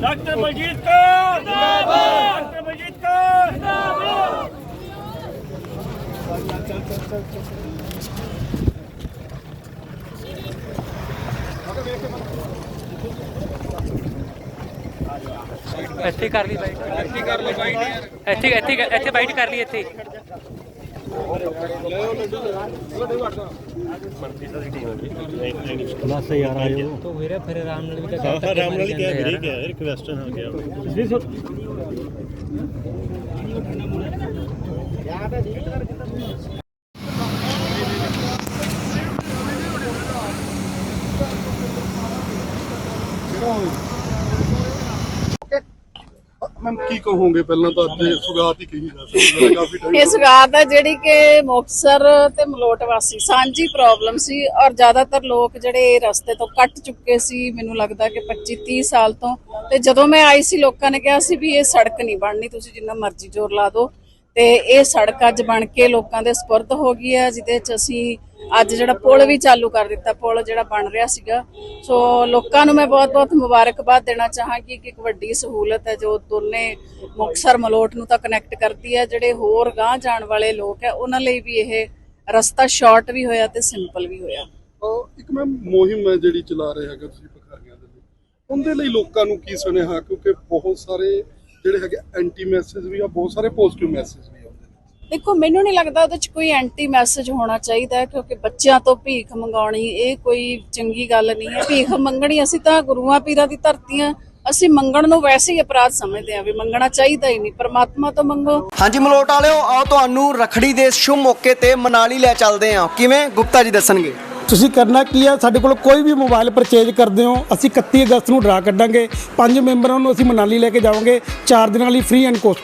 Doctor Baljit Kaur. ਜਿੰਦਾਬਾਦ doctor Baljit Kaur. ਜਿੰਦਾਬਾਦ ਇੱਥੇ ਕਰ ਲਈ ਬਾਈਟ ਇੱਥੇ ਕਰ ਲਈ ਬਾਈਟ ਇੱਥੇ ਇੱਥੇ ਇੱਥੇ ਬਾਈਟ ਕਰ ਲਈ ਇੱਥੇ। ਬਸ ਯਾਰ ਆਇਓ। ਤੋ ਵੀਰੇ ਫਿਰ ਆਰਾਮ ਨਾਲ ਵੀ ਤਾਂ ਹਾਂ ਹਾਂ ਰਾਮ ਨਾਲ ਹੀ ਕਿਹਾ ਵੀਰੇ ਕਿਹਾ ਰਿਕਵੈਸਟ ਹਾਂ ਗਿਆ। ਮੈਮ ਕੀ ਕਹੋਗੇ? ਪਹਿਲਾਂ ਤਾਂ ਅੱਜ ਸੁਗਾਤ ਹੀ ਕਹੀ ਜਾ ਸਕਦੀ ਹੈ ਕਾਫੀ ਟਾਈਮ ਇਹ ਸੁਗਾਤ ਹੈ ਜਿਹੜੀ ਕਿ ਮੁਕਤਸਰ ਤੇ ਮਲੋਟ ਵਾਸੀ ਸਾਂਝੀ ਪ੍ਰੋਬਲਮ ਸੀ ਔਰ ਜ਼ਿਆਦਾਤਰ ਲੋਕ ਜਿਹੜੇ ਰਸਤੇ ਤੋਂ ਕੱਟ ਚੁੱਕੇ ਸੀ ਮੈਨੂੰ ਲੱਗਦਾ ਕਿ 25 30 ਸਾਲ ਤੋਂ। ਤੇ ਜਦੋਂ ਮੈਂ ਆਈ ਸੀ ਲੋਕਾਂ ਨੇ ਕਿਹਾ ਸੀ ਵੀ ਇਹ ਸੜਕ ਨਹੀਂ ਬਣਨੀ ਤੁਸੀਂ ਜਿੰਨਾ ਮਰਜ਼ੀ ਜ਼ੋਰ ਲਾ ਦਿਓ। ਤੇ ਇਹ ਸੜਕ ਅੱਜ ਬਣ ਕੇ ਲੋਕਾਂ ਦੇ ਸਪੁਰਦ ਹੋ ਗਈ ਹੈ ਜਿਹਦੇ ਚ ਅਸੀਂ ਅੱਜ ਜਿਹੜਾ ਪੁਲ ਵੀ ਚਾਲੂ ਕਰ ਦਿੱਤਾ, ਪੁਲ ਜਿਹੜਾ ਬਣ ਰਿਹਾ ਸੀਗਾ। ਸੋ ਲੋਕਾਂ ਨੂੰ ਮੈਂ ਬਹੁਤ-ਬਹੁਤ ਮੁਬਾਰਕਬਾਦ ਦੇਣਾ ਚਾਹਾਂਗੀ ਕਿ ਇੱਕ ਵੱਡੀ ਸਹੂਲਤ ਹੈ ਜੋ ਦੋਨੇ ਮੁਕਤਸਰ ਮਲੋਟ ਨੂੰ ਤਾਂ ਕਨੈਕਟ ਕਰਦੀ ਹੈ। ਜਿਹੜੇ ਹੋਰ ਗਾਂਹ ਜਾਣ ਵਾਲੇ ਲੋਕ ਹੈ, ਉਹਨਾਂ ਲਈ ਵੀ ਇਹ ਰਸਤਾ ਸ਼ਾਰਟ ਵੀ ਹੋਇਆ ਤੇ ਸਿੰਪਲ ਵੀ ਹੋਇਆ। ਅਹ ਇੱਕ ਮੈਮ ਮੁਹਿੰਮ ਹੈ ਜਿਹੜੀ ਚਲਾ ਰਹੇ ਹੈਗੇ ਤੁਸੀਂ ਭਖਾਰੀਆਂ ਦੇ ਲਈ। ਉਹਦੇ ਲਈ ਲੋਕਾਂ ਨੂੰ ਕੀ ਸੁਨੇਹਾ? ਕਿਉਂਕਿ ਬਹੁਤ ਸਾਰੇ ਜਿਹੜੇ ਹੈਗੇ ਐਂਟੀ ਮੈਸੇਜ ਵੀ ਆ, ਬਹੁਤ ਸਾਰੇ ਪੋਜ਼ਿਟਿਵ ਮੈਸੇਜ ਵੀ ਦੇਖੋ ਮੈਨੂੰ ਨਹੀਂ ਲੱਗਦਾ ਉਹਦੇ ਚ ਕੋਈ ਐਂਟੀ ਮੈਸੇਜ ਹੋਣਾ ਚਾਹੀਦਾ ਕਿਉਂਕਿ ਬੱਚਿਆਂ ਤੋਂ ਭੀਖ ਮੰਗਾਉਣੀ ਇਹ ਕੋਈ ਚੰਗੀ ਗੱਲ ਨਹੀਂ ਹੈ। ਭੀਖ ਮੰਗਣੀ ਅਸੀਂ ਤਾਂ ਗੁਰੂਆਂ ਪੀਰਾਂ ਦੀ ਧਰਤੀ ਆ ਅਸੀਂ ਮੰਗਣ ਨੂੰ ਵੈਸੇ ਹੀ ਅਪਰਾਧ ਸਮਝਦੇ ਆ ਵੀ ਮੰਗਣਾ ਚਾਹੀਦਾ ਹੀ ਨਹੀਂ ਪਰਮਾਤਮਾ ਤੋਂ ਮੰਗੋ। ਹਾਂਜੀ ਮਲੋਟ ਵਾਲਿਓ ਆਓ ਤੁਹਾਨੂੰ ਰਖੜੀ ਦੇ ਸ਼ੁਭ ਮੌਕੇ ਤੇ ਮਨਾਲੀ ਲੈ ਚੱਲਦੇ ਹਾਂ। ਕਿਵੇਂ? ਗੁਪਤਾ ਜੀ ਦੱਸਣਗੇ। ਤੁਸੀਂ ਕਰਨਾ ਕੀ ਆ? ਸਾਡੇ ਕੋਲ ਕੋਈ ਵੀ ਮੋਬਾਈਲ ਪਰਚੇਜ ਕਰਦੇ ਹੋ ਅਸੀਂ 31 ਅਗਸਤ ਨੂੰ ਡਰਾ ਕੱਢਾਂਗੇ। ਪੰਜ ਮੈਂਬਰਾਂ ਨੂੰ ਅਸੀਂ ਮਨਾਲੀ ਲੈ ਕੇ ਜਾਵਾਂਗੇ। 4 ਦਿਨਾਂ ਲਈ ਫ੍ਰੀ ਐਂਡ ਕੋਸਟ